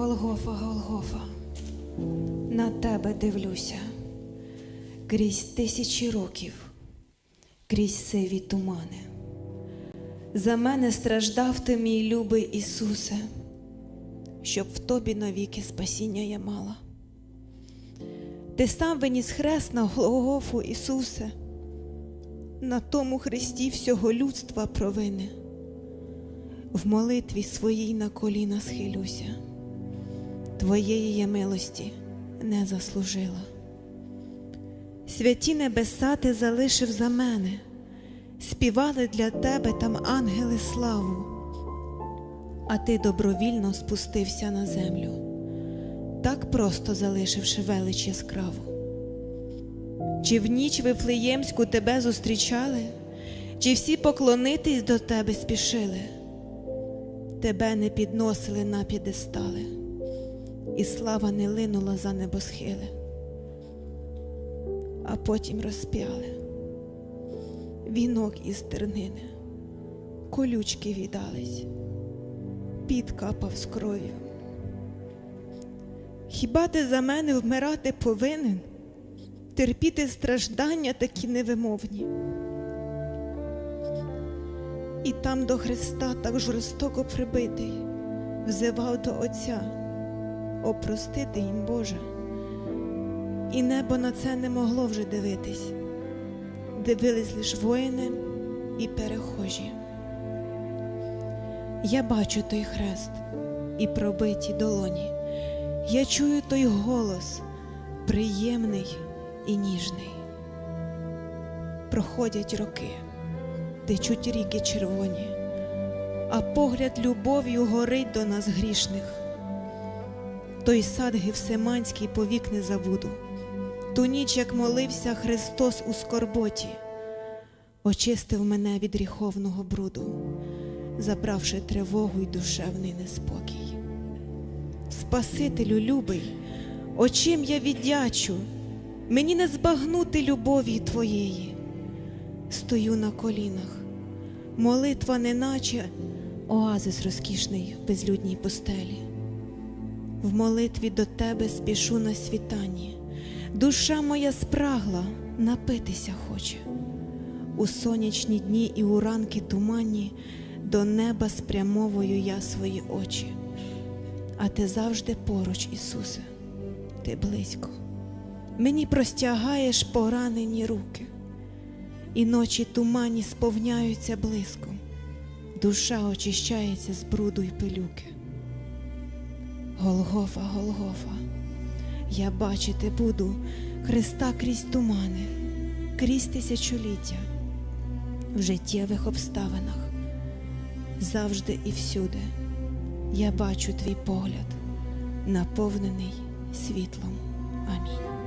Голгофа, Голгофа, на тебе дивлюся крізь тисячі років, крізь сиві тумани. За мене страждав ти, мій любий Ісусе, щоб в тобі навіки спасіння я мала. Ти сам виніс хрест на Голгофу, Ісусе, на тому хресті всього людства провини. В молитві своїй на коліна схилюся, Твоєї я милості не заслужила. Святі небеса ти залишив за мене, співали для тебе там ангели славу, а ти добровільно спустився на землю, так просто залишивши велич яскраву. Чи в ніч вифлеємську тебе зустрічали, чи всі поклонитись до тебе спішили? Тебе не підносили на підестали, і слава не линула за небосхили, а потім розп'яли вінок із тернини, колючки віддались, під капав з кров'ю. Хіба ти за мене вмирати повинен, терпіти страждання такі невимовні? І там до Христа так жорстоко прибитий, взивав до Отця, опростити їм Боже. І небо на це не могло вже дивитись, дивились лиш воїни і перехожі. Я бачу той хрест і пробиті долоні, я чую той голос, приємний і ніжний. Проходять роки течуть ріки червоні, а погляд любов'ю горить до нас грішних. Той сад Гевсиманський повік не забуду, ту ніч, як молився Христос у скорботі, очистив мене від гріховного бруду, забравши тривогу й душевний неспокій. Спасителю любий, очим я віддячу, мені не збагнути любові Твоєї. Стою на колінах, молитва неначе оазис розкішний в безлюдній пустелі. В молитві до тебе спішу на світанні, душа моя спрагла, напитися хоче. У сонячні дні і у ранки туманні до неба спрямовую я свої очі. А ти завжди поруч, Ісусе, ти близько. Мені простягаєш поранені руки і ночі тумані сповняються блиском, душа очищається з бруду й пилюки. Голгофа, Голгофа, я бачити буду Христа крізь тумани, крізь тисячоліття, в життєвих обставинах, завжди і всюди я бачу твій погляд, наповнений світлом. Амінь.